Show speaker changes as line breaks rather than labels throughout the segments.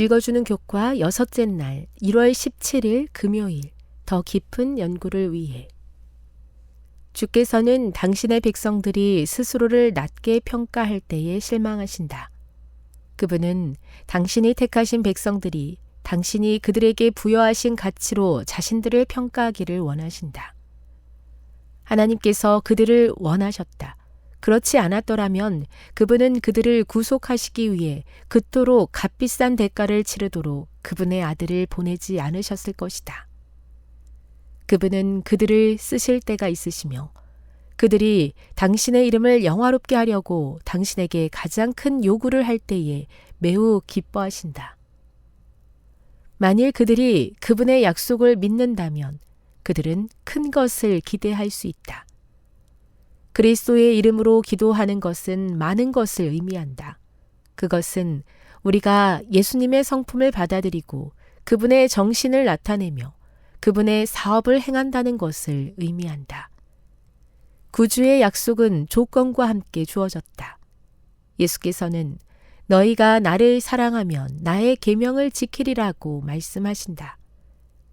읽어주는 교과 여섯째 날 1월 17일 금요일 더 깊은 연구를 위해 주께서는 당신의 백성들이 스스로를 낮게 평가할 때에 실망하신다. 그분은 당신이 택하신 백성들이 당신이 그들에게 부여하신 가치로 자신들을 평가하기를 원하신다. 하나님께서 그들을 원하셨다. 그렇지 않았더라면 그분은 그들을 구속하시기 위해 그토록 값비싼 대가를 치르도록 그분의 아들을 보내지 않으셨을 것이다. 그분은 그들을 쓰실 때가 있으시며 그들이 당신의 이름을 영화롭게 하려고 당신에게 가장 큰 요구를 할 때에 매우 기뻐하신다. 만일 그들이 그분의 약속을 믿는다면 그들은 큰 것을 기대할 수 있다. 그리스도의 이름으로 기도하는 것은 많은 것을 의미한다. 그것은 우리가 예수님의 성품을 받아들이고 그분의 정신을 나타내며 그분의 사업을 행한다는 것을 의미한다. 구주의 약속은 조건과 함께 주어졌다. 예수께서는 너희가 나를 사랑하면 나의 계명을 지키리라고 말씀하신다.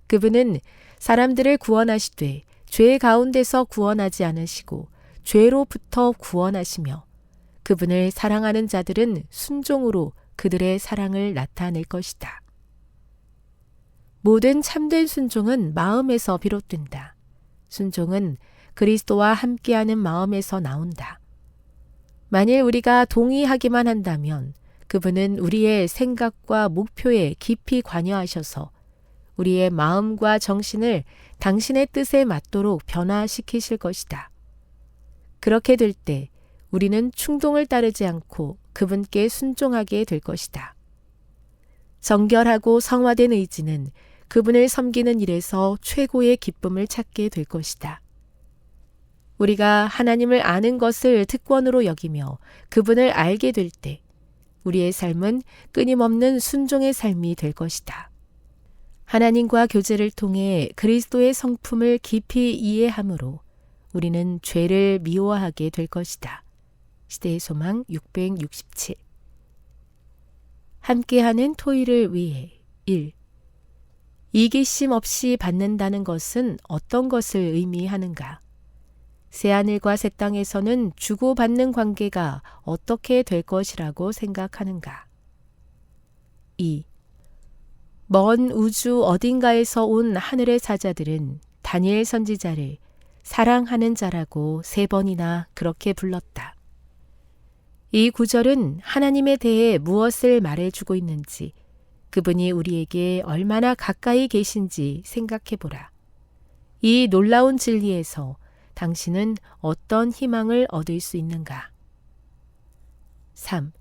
그분은 사람들을 구원하시되 죄 가운데서 구원하지 않으시고 죄로부터 구원하시며 그분을 사랑하는 자들은 순종으로 그들의 사랑을 나타낼 것이다. 모든 참된 순종은 마음에서 비롯된다. 순종은 그리스도와 함께하는 마음에서 나온다. 만일 우리가 동의하기만 한다면 그분은 우리의 생각과 목표에 깊이 관여하셔서 우리의 마음과 정신을 당신의 뜻에 맞도록 변화시키실 것이다. 그렇게 될 때 우리는 충동을 따르지 않고 그분께 순종하게 될 것이다. 정결하고 성화된 의지는 그분을 섬기는 일에서 최고의 기쁨을 찾게 될 것이다. 우리가 하나님을 아는 것을 특권으로 여기며 그분을 알게 될 때 우리의 삶은 끊임없는 순종의 삶이 될 것이다. 하나님과 교제를 통해 그리스도의 성품을 깊이 이해함으로 우리는 죄를 미워하게 될 것이다. 시대의 소망 667 함께하는 토의를 위해 1. 이기심 없이 받는다는 것은 어떤 것을 의미하는가? 새하늘과 새 땅에서는 주고받는 관계가 어떻게 될 것이라고 생각하는가? 2. 먼 우주 어딘가에서 온 하늘의 사자들은 다니엘 선지자를 사랑하는 자라고 세 번이나 그렇게 불렀다. 이 구절은 하나님에 대해 무엇을 말해주고 있는지, 그분이 우리에게 얼마나 가까이 계신지 생각해 보라. 이 놀라운 진리에서 당신은 어떤 희망을 얻을 수 있는가? 3.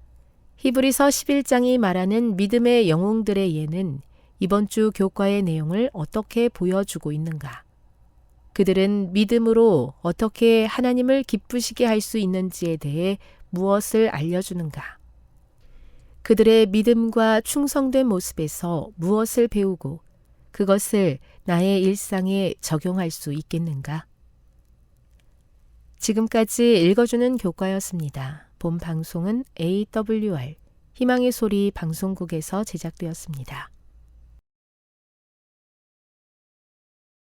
히브리서 11장이 말하는 믿음의 영웅들의 예는 이번 주 교과의 내용을 어떻게 보여주고 있는가? 그들은 믿음으로 어떻게 하나님을 기쁘시게 할 수 있는지에 대해 무엇을 알려주는가? 그들의 믿음과 충성된 모습에서 무엇을 배우고 그것을 나의 일상에 적용할 수 있겠는가? 지금까지 읽어주는 교과였습니다. 본 방송은 AWR 희망의 소리 방송국에서 제작되었습니다.